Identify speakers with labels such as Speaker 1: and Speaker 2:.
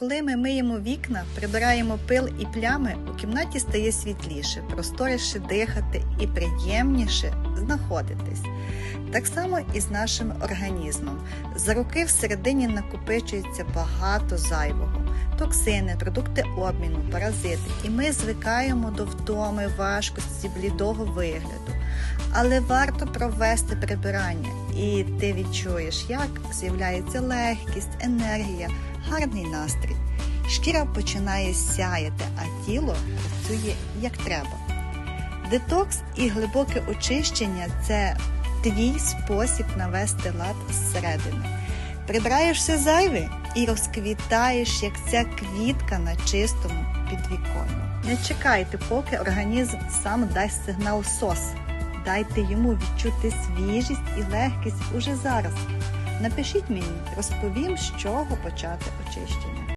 Speaker 1: Коли ми миємо вікна, прибираємо пил і плями, у кімнаті стає світліше, просторіше дихати і приємніше знаходитись. Так само і з нашим організмом. За роки всередині накопичується багато зайвого. Токсини, продукти обміну, паразити, і ми звикаємо до втоми, важкості, блідого вигляду. Але варто провести прибирання, і ти відчуєш, як з'являється легкість, енергія, гарний настрій. Шкіра починає сяяти, а тіло працює як треба. Детокс і глибоке очищення це твій спосіб навести лад зсередини. Прибираєш все зайве і розквітаєш, як ця квітка на чистому підвіконні. Не чекайте, поки організм сам дасть сигнал СОС. Дайте йому відчути свіжість і легкість уже зараз. Напишіть мені, розповім, з чого почати очищення.